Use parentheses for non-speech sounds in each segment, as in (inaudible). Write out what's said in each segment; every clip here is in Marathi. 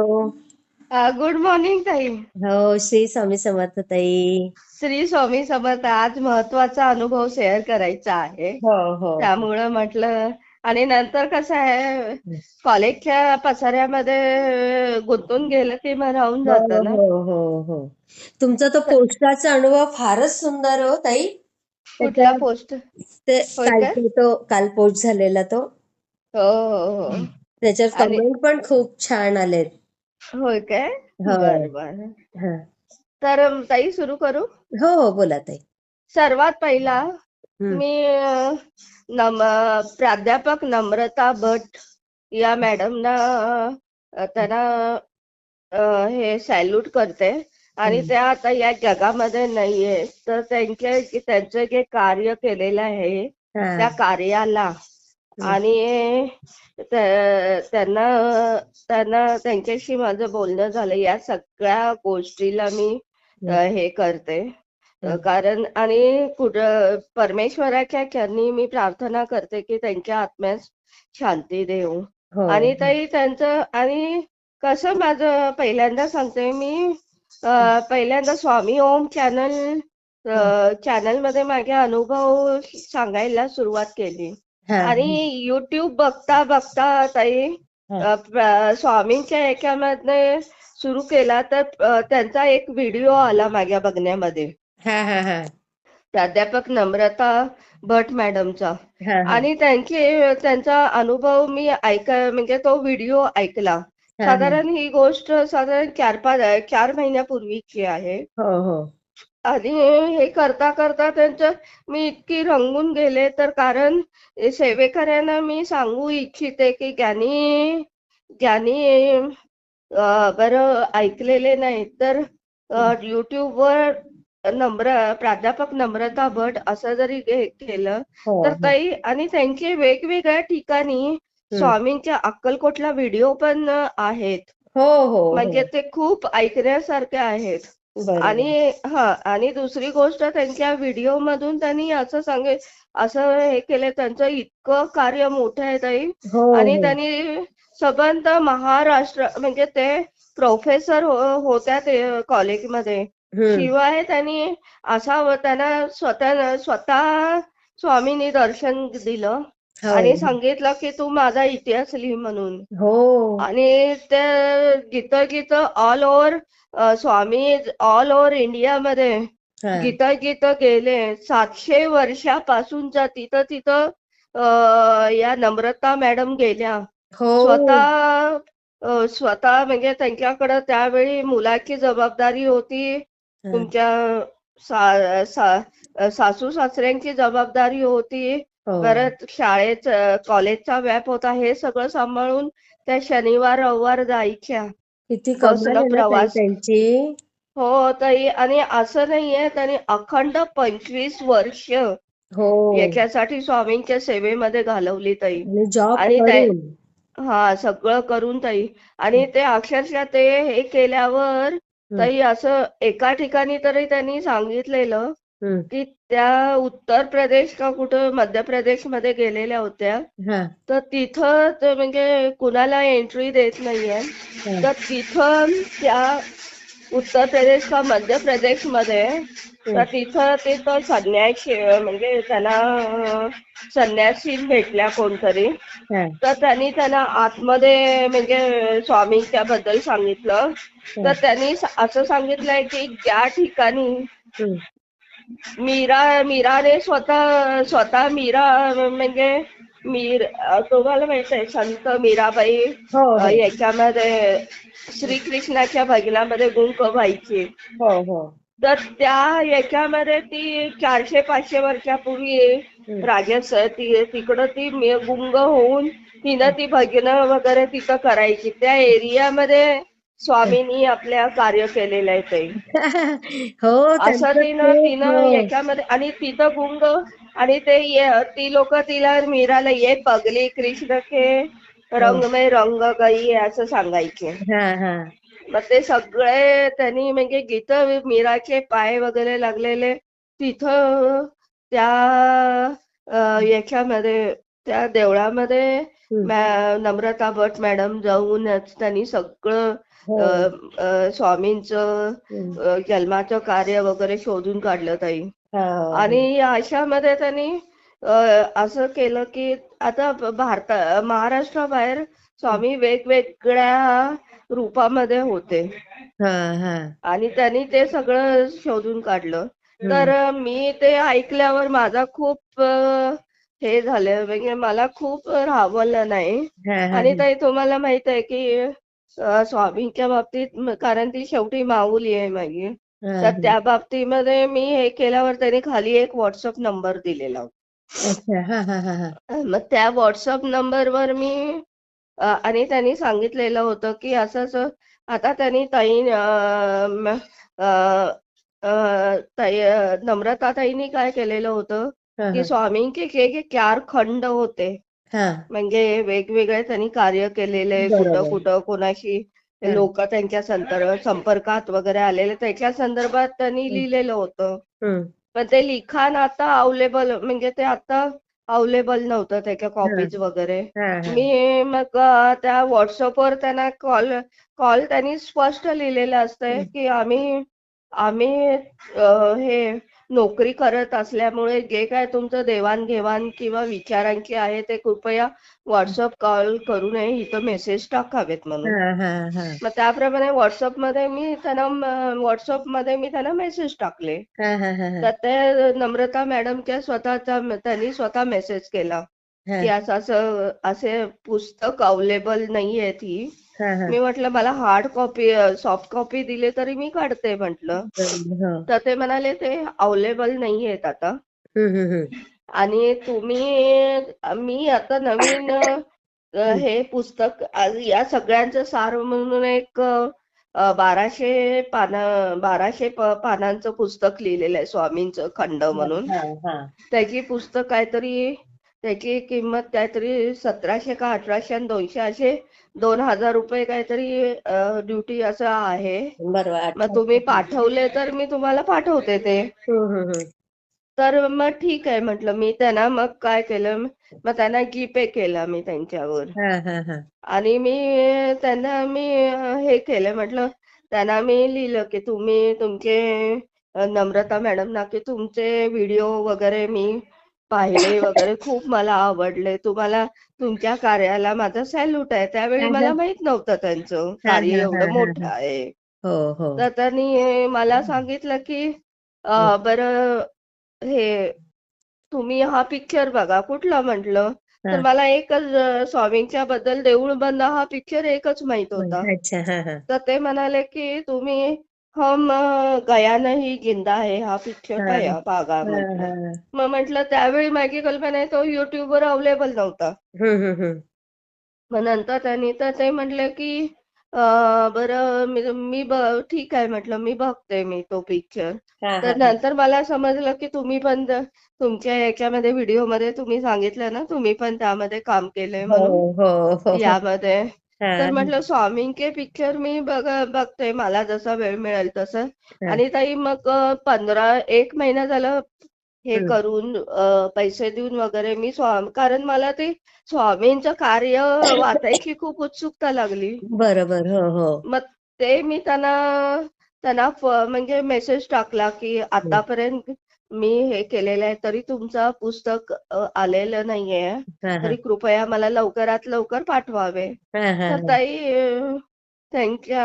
गुड मॉर्निंग ताई. हो श्री स्वामी समर्थ ताई. श्री स्वामी समर्थ आज महत्त्वाचा अनुभव शेअर करायचा आहे. हो हो. त्यामुळं म्हटलं आणि नंतर कसं आहे कॉलेजच्या पसाऱ्यामध्ये गुंतून गेलं की मग राहून हो जातं ना. हो हो हो. तुमचा तो पोस्टाचा अनुभव फारच सुंदर हो ताई. कुठला पोस्ट? ते कालचा तो काल पोस्ट झालेला तो. हो हो हो. त्याच्यात कमेंट पण खूप छान आलेत. होय काय? बर बर. हा. तर अम, ताई सुरू करू? हो हो बोला ताई. सर्वात पहिला मी अ, नम प्राध्यापक नम्रता भट या मॅडमना अ, त्यांना अ, हे सॅल्यूट करते. आणि त्या आता या जगामध्ये नाहीये. तर त्यांचे त्यांचं जे कार्य केलेलं आहे त्या हा कार्याला आणि त्या- त्यांना त्यांना त्यांच्याशी माझं बोलणं झालं. या सगळ्या गोष्टीला मी हे करते. कारण आणि कुठं परमेश्वराच्या चरणी मी प्रार्थना करते की त्यांच्या आत्म्यास शांती देऊ. हो. आणि ताई त्यांचं आणि कसं माझं पहिल्यांदा सांगते मी पहिल्यांदा स्वामी ओम चॅनल चॅनलमध्ये माझे अनुभव सांगायला सुरुवात केली. आणि युट्यूब बघता बघता ताई स्वामींच्या याच्यामध्ये सुरू केला तर त्यांचा एक व्हिडिओ आला माझ्या बघण्यामध्ये. हा हा हा. प्राध्यापक नम्रता भट मॅडमचा. आणि त्यांचे त्यांचा अनुभव मी ऐक म्हणजे तो व्हिडिओ ऐकला. साधारण ही गोष्ट साधारण चार पाच चार महिन्यापूर्वीची आहे. हो हो. आणि हे करता करता त्यांचं मी इतकी रंगून गेले तर कारण सेवेकऱ्यांना मी सांगू इच्छिते की ज्यांनी अ, बरं ऐकलेले नाही तर युट्यूबवर नम्र प्राध्यापक नम्रता भट असं जरी केलं हो तर हो. ताई आणि त्यांचे वेगवेगळ्या ठिकाणी स्वामींच्या अक्कलकोटला व्हिडिओ पण आहेत. हो हो म्हणजे हो ते खूप ऐकण्यासारखे आहेत. आणि हा आणि दुसरी गोष्ट त्यांच्या व्हिडिओ मधून त्यांनी असं सांगे असं हे केलं त्यांचं इतकं कार्य मोठं आहे ताई. हो आणि हो. त्यांनी सबंध महाराष्ट्र म्हणजे ते प्रोफेसर होत्या ते कॉलेजमध्ये शिवाय त्यांनी असा त्यांना स्वतः स्वतः स्वामींनी दर्शन दिलं. हो आणि सांगितलं की तू माझा इतिहास लिही म्हणून. हो. आणि ते जिथं जिथं all over Swami all over इंडियामध्ये हा. जिथं जिथं गेले. सातशे वर्षापासूनचा तिथं तिथं या नम्रता मॅडम गेल्या. हो. स्वतः स्वतः म्हणजे त्यांच्याकडं त्यावेळी मुलाची जबाबदारी होती. हा. तुमच्या सासू सासऱ्यांची जबाबदारी होती. हो परत शाळेत कॉलेजचा व्याप होता हे सगळं सांभाळून त्या शनिवार रविवार जायच्या. किती प्रवास. त्यांची. हो ताई आणि असं नाहीये त्यांनी अखंड पंचवीस वर्ष हो. याच्यासाठी स्वामींच्या सेवेमध्ये घालवली ताई. आणि हा सगळं करून ताई. आणि ते अक्षरशः ते हे केल्यावर ताई असं एका ठिकाणी तरी त्यांनी सांगितलेलं की त्या उत्तर प्रदेश का कुठं मध्य प्रदेशमध्ये गेलेल्या होत्या हा. तर तिथं ते म्हणजे कुणाला एंट्री देत नाहीये. तर तिथं त्या उत्तर प्रदेश का मध्य प्रदेशमध्ये तर तिथं ते तो संन्यासी म्हणजे त्यांना संन्यासी भेटल्या कोणतरी. तर त्यांनी त्यांना आतमध्ये म्हणजे स्वामींच्या बद्दल सांगितलं तर त्यांनी असं सांगितलंय की ज्या ठिकाणी मीरा मीराने स्वतः स्वतः मीरा म्हणजे मीर तुम्हाला माहीत आहे संत मीराबाई हो हो. याच्यामध्ये श्रीकृष्णाच्या भजनामध्ये गुंक व्हायची. हो हो. तर त्या याच्यामध्ये ती चारशे पाचशे वर्षापूर्वी राजस ती तिकडं ती गुंग होऊन तिनं ती भजनं वगैरे तिथं करायची. त्या एरियामध्ये स्वामींनी आपल्या कार्य केलेलं आहे ते. (laughs) हो असं तिनं तिनं हो याच्यामध्ये आणि तिथं गुंग आणि ते ये- ती लोक तिला मीराला ये पगली कृष्ण के हो. रंग में रंग गई असं सांगायचे. हा हा. मग ते सगळे त्यांनी म्हणजे जिथं मीराचे पाय वगैरे लागलेले. तिथं त्या याच्यामध्ये त्या देवळामध्ये नम्रता भट मॅडम जाऊनच त्यांनी सगळं हो. स्वामींचं जन्माचं कार्य वगैरे शोधून काढलं ताई. आणि अशामध्ये त्यांनी असं केलं की आता भारत महाराष्ट्राबाहेर स्वामी वेगवेगळ्या रूपामध्ये होते हा हा आणि त्यांनी ते सगळं शोधून काढलं. तर मी ते ऐकल्यावर माझा खूप हे झालं म्हणजे मला खूप राहवलं नाही आणि. ताई तुम्हाला माहीत आहे की अ, स्वामींच्या बाबतीत म- कारण ती शेवटी माऊली आहे माझी तर. त्या बाबतीमध्ये मी हे केल्यावर त्यांनी खाली एक व्हॉट्सअप नंबर दिलेला होता. अच्छा हा हा हा हा मग त्या व्हॉट्सअप नंबरवर मी अ, आणि त्यांनी सांगितलेलं होतं की असं असं आता त्यांनी ताई अ, म- अ, अ, ताई अ, नम्रता ताईंनी काय केलेलं होतं की. स्वामींचे के के चार खंड होते म्हणजे वेगवेगळे त्यांनी कार्य केलेले कुठं कुठं कोणाशी. लोक त्यांच्या संदर्भ संपर्कात वगैरे आलेले त्याच्या संदर्भात त्यांनी. लिहिलेलं होतं. पण ते लिखाण आता अवेलेबल म्हणजे ते आता अवेलेबल नव्हतं त्याच्या कॉपीज वगैरे. मी मग त्या व्हॉट्सअपवर त्यांना कॉल कॉल त्यांनी स्पष्ट लिहिलेलं असतंय. की आम्ही आम्ही हे नोकरी करत असल्यामुळे जे काय तुमचं देवाणघेवाण किंवा विचारांची आहे ते कृपया व्हॉट्सअप कॉल करू नये इथं मेसेज टाकावेत म्हणून. मग त्याप्रमाणे व्हॉट्सअपमध्ये मी त्यांना व्हॉट्सअपमध्ये मी त्यांना मेसेज टाकले. तर ते नम्रता मॅडमच्या स्वतःचा त्यांनी स्वतः मेसेज केला की असं असं असे पुस्तक अवेलेबल नाहीये ती. मी म्हटलं मला हार्ड कॉपी सॉफ्ट कॉपी दिली तरी मी काढते म्हटलं. तर ते म्हणाले ते अवेलेबल नाहीयेत आता. आणि तुम्ही मी आता नवीन हे पुस्तक या सगळ्यांचं सार म्हणून एक बाराशे पानं बाराशे पानांचं पुस्तक लिहिलेलं आहे स्वामींचं खंड म्हणून. त्याची पुस्तक काहीतरी त्याची किंमत काहीतरी सतराशे का अठराशे आणि दोनशे असे दोन हजार रुपये काहीतरी ड्युटी असं आहे बरोबर मग. तुम्ही पाठवले तर मी तुम्हाला पाठवते ते. तर मग ठीक आहे म्हटलं मी त्यांना मग काय केलं मग त्यांना जीपे केला मी त्यांच्यावर हा, हा, हा. आणि मी त्यांना मी हे केलं म्हटलं त्यांना मी लिहिलं की तुम्ही तुमचे नम्रता मॅडमना की तुमचे व्हिडिओ वगैरे मी पाहिले (laughs) वगैरे खूप मला आवडले तुम्हाला तुमच्या कार्याला माझा सॅल्यूट आहे. त्यावेळी मला. माहीत नव्हतं त्यांचं. कार्य एवढं मोठं. आहे. हो हो. तर त्यांनी मला सांगितलं की बरं हे तुम्ही हा पिक्चर बघा. कुठला म्हटलं? तर. मला एकच स्वामींच्या बद्दल देऊळ बंद हा पिक्चर एकच माहीत होता. तर ते म्हणाले की तुम्ही हम अ, गया नहीं जिंदा है हा पिक्चर हा, हा, म्हटलं हा. मग म्हटलं त्यावेळी माझी कल्पना आहे तो युट्यूबवर अवेलेबल नव्हता. मग नंतर त्यांनी तर ते म्हटले की अं, बरं मी मी ब- ठीक आहे म्हटलं मी बघते मी तो पिक्चर हा, हा, तर हा. नंतर मला समजलं की तुम्ही पण द- तुमच्या याच्यामध्ये व्हिडिओमध्ये तुम्ही सांगितलं ना तुम्ही पण त्यामध्ये काम केलंय हो म्हणून. हो हो. यामध्ये. हा, तर म्हटलं स्वामींचे पिक्चर मी बघ बघते मला जसा वेळ मिळेल तसं. हा. आणि ताई मग अं, पंधरा एक महिना झालं हे. करून अं, पैसे देऊन वगैरे मी स्वामी कारण मला ते स्वामींचं कार्य वाचायची खूप उत्सुकता लागली. बरोबर हो हो. मग ते मी त्यांना त्यांना फ- म्हणजे मेसेज टाकला की आतापर्यंत मी हे केलेलं आहे तरी तुमचं पुस्तक आलेलं नाहीये. तरी कृपया मला लवकरात लवकर पाठवावे तर. ताई त्यांच्या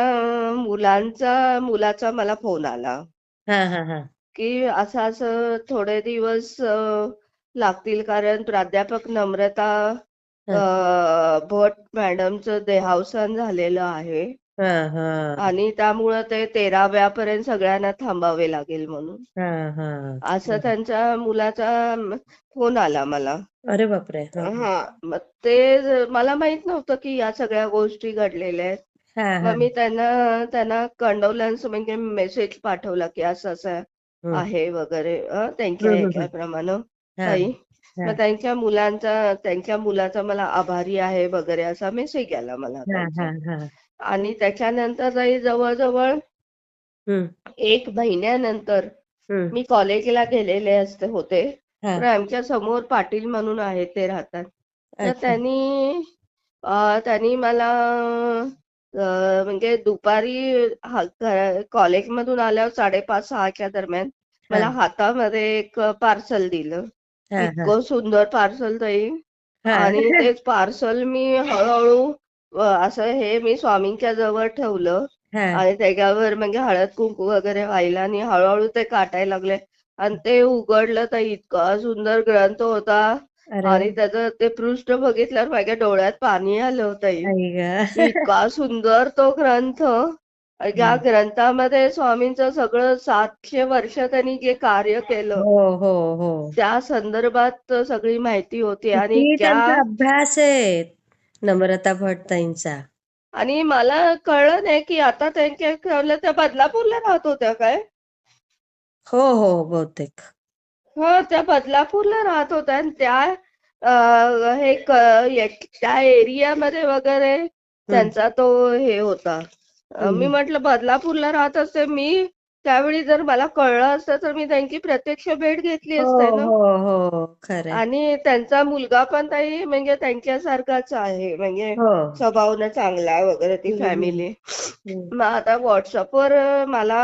मुलांचा मुलाचा मला फोन आला. की असं असं थोडे दिवस लागतील कारण प्राध्यापक नम्रता भट मॅडमचं देहावसान झालेलं आहे हा, हा. आणि त्यामुळं ते तेराव्यापर्यंत सगळ्यांना थांबावे लागेल म्हणून हा, हा. असं त्यांच्या मुलाचा फोन आला मला अरे बापरे हा, हा मग ते मला माहीत नव्हतं की या सगळ्या गोष्टी घडलेल्या आहेत हा. मग मी त्यांना त्यांना कंडोलन्स म्हणजे मेसेज पाठवला की असं असं हम्म. आहे वगैरे अं, त्यांच्या. ह्याच्याप्रमाणे हा, ताई हा. मग त्यांच्या मुलांचा त्यांच्या मुलाचा मला आभारी आहे वगैरे असा मेसेज आला मला हा, त्यांचा हा, हा. आणि त्याच्यानंतर ताई जवळजवळ एक महिन्यानंतर. मी कॉलेजला गेलेले असते होते. तर आमच्यासमोर पाटील म्हणून आहेत ते राहतात. तर त्यांनी त्यांनी मला म्हणजे दुपारी कॉलेजमधून आल्यावर साडेपाच सहाच्या दरम्यान मला हातामध्ये एक पार्सल दिलं. इतकं सुंदर पार्सल ताई. आणि तेच पार्सल मी हळूहळू असं हे मी स्वामींच्या जवळ ठेवलं. आणि त्याच्यावर म्हणजे हळद कुंकू वगैरे व्हायला आणि हळूहळू ते काटायला लागले. आणि ते उघडलं तर इतका सुंदर ग्रंथ होता. आणि त्याचं ते पृष्ठ बघितल्यावर माझ्या डोळ्यात पाणी आलं होतं. इतका (laughs) सुंदर तो ग्रंथ. या ग्रंथामध्ये स्वामींचं सगळं सातशे वर्ष त्यांनी जे कार्य केलं. हो हो हो. त्या संदर्भात सगळी माहिती होती. आणि अभ्यास आहे. नम्रता भट ताईंचा आणि मला कळलं नाही की आता त्यांच्या त्या बदलापूरला राहत होत्या काय? हो हो बहुतेक. हो त्या बदलापूरला राहत होत्या आणि त्या हे त्या एरियामध्ये वगैरे त्यांचा तो हे होता. मी. म्हटलं बदलापूरला राहत असते मी त्यावेळी जर मला कळलं असतं तर मी त्यांची प्रत्यक्ष भेट घेतली हो असते ना हो हो आणि त्यांचा मुलगा पण ताई म्हणजे त्यांच्यासारखाच आहे म्हणजे हो स्वभावनं चांगला वगैरे ती हम्म, फॅमिली हम्म. मग आता व्हॉट्सअपवर मला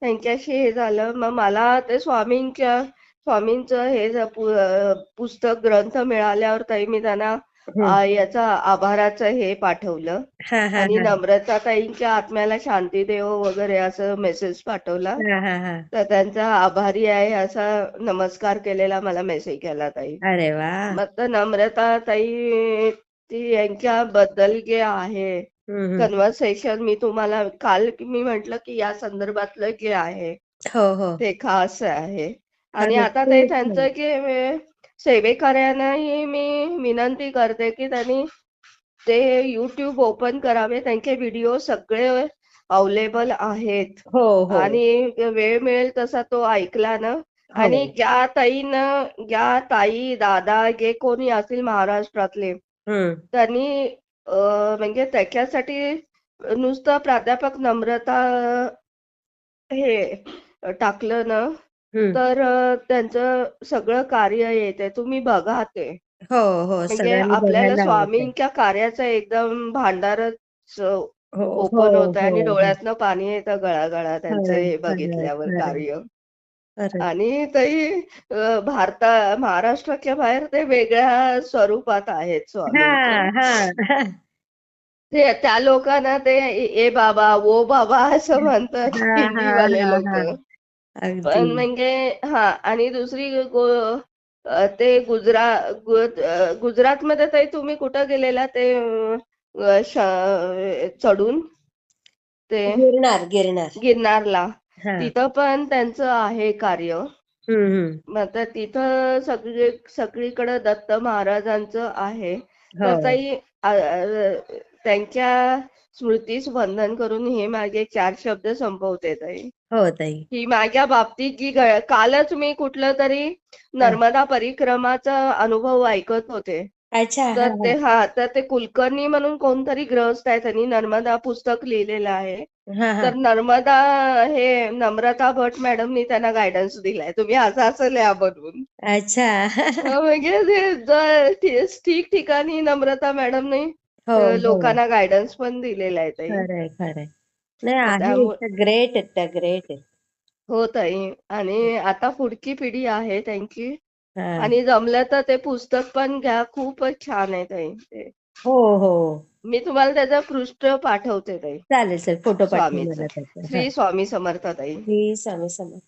त्यांच्याशी हे झालं मग मला ते स्वामींच्या स्वामींचं हे ज- पु- अं, पुस्तक ग्रंथ मिळाल्यावर ताई मी त्यांना. आ, याचा आभाराचं हे पाठवलं. हा हा आणि हा. नम्रता ताईंच्या आत्म्याला शांती देव वगैरे असं मेसेज पाठवला. हा हा हा. तर त्यांचा आभारी आहे असा नमस्कार केलेला मला मेसेज केला ताई. अरे वा. मग तर नम्रता ताई ती यांच्याबद्दल जे आहे हम्म, हम्म. कन्व्हर्सेशन मी तुम्हाला काल मी म्हंटल की या संदर्भातलं जे आहे हो हो. ते खास आहे. आणि खरंच आता ते खूप त्यांचं जे सेवेकऱ्यांनाही मी विनंती करते की त्यांनी ते युट्यूब ओपन करावे. त्यांचे व्हिडिओ सगळे अवेलेबल आहेत. हो हो. आणि वेळ मिळेल तसा तो ऐकला ना. हो. आणि ज्या ताईनं ज्या ताई दादा जे कोणी असतील महाराष्ट्रातले त्यांनी म्हणजे त्याच्यासाठी नुसतं प्राध्यापक नम्रता हे टाकलं ना. तर त्यांचं सगळं कार्य येते तुम्ही बघा ते. हो हो. म्हणजे सगळ्यांनी आपल्याला बघायला. स्वामींच्या कार्याचं एकदम भांडारच हो ओपन होतं आणि हो. डोळ्यातनं पाणी येतं गळागळा त्यांचं खरंय हे खरंय बघितल्यावर खरंय. कार्य. खरंय. आणि तरी अं, भारता महाराष्ट्राच्या बाहेर ते वेगळ्या स्वरूपात आहेत हा स्वामींचे हा. ते त्या लोकांना ते ए बाबा ओ बाबा असं म्हणतात हा हा हिंदीवाले हा लोक. हा पण अगदी म्हणजे हा आणि दुसरी गो- अ, ते गुजरा गु- अ, गुजरातमध्ये ताई तुम्ही कुठं गेलेला? ते अ, श- चढून? ते गिरणार गिरणार गिरनारला. हा. तिथं पण त्यांचं आहे कार्य. मग तर तिथं सगळे सगळीकडे दत्त महाराजांचं आहे. तर हो. ताई अ, अ, त्यांच्या स्मृतीस वंदन करून हे माझे चार शब्द संपवते ताई. हो ताई. की माझ्या बाबतीत जी कालच मी कुठलं तरी नर्मदा परिक्रमाचा अनुभव ऐकत होते. अच्छा हा तर ते हा हा तर ते कुलकर्णी म्हणून कोणतरी ग्रस्त आहे त्यांनी नर्मदा पुस्तक लिहिलेलं आहे. हा हा. तर नर्मदा हे नम्रता भट मॅडमनी त्यांना गायडन्स दिलाय. तुम्ही असं असं लिहा बनवून. अच्छा. म्हणजे ठिकठिकाणी नम्रता मॅडमने हो हो. लोकांना गायडन्स पण दिलेला आहे ताई. खरंय खरंय. नाही आहे त्यामुळे ग्रेट आहेत त्या ग्रेट आहेत हो ताई. आणि आता पुढची पिढी आहे त्यांची. हा. आणि जमलं तर ते पुस्तक पण घ्या खूपच छान आहे ताई ते. हो हो. मी तुम्हाला त्याचं पृष्ठ पाठवते ताई. चालेल चालेल. फोटो पाठवा स्वामीचं. मला त्याचा. हा. श्री स्वामी समर्थ ताई. श्री स्वामी समर्थ.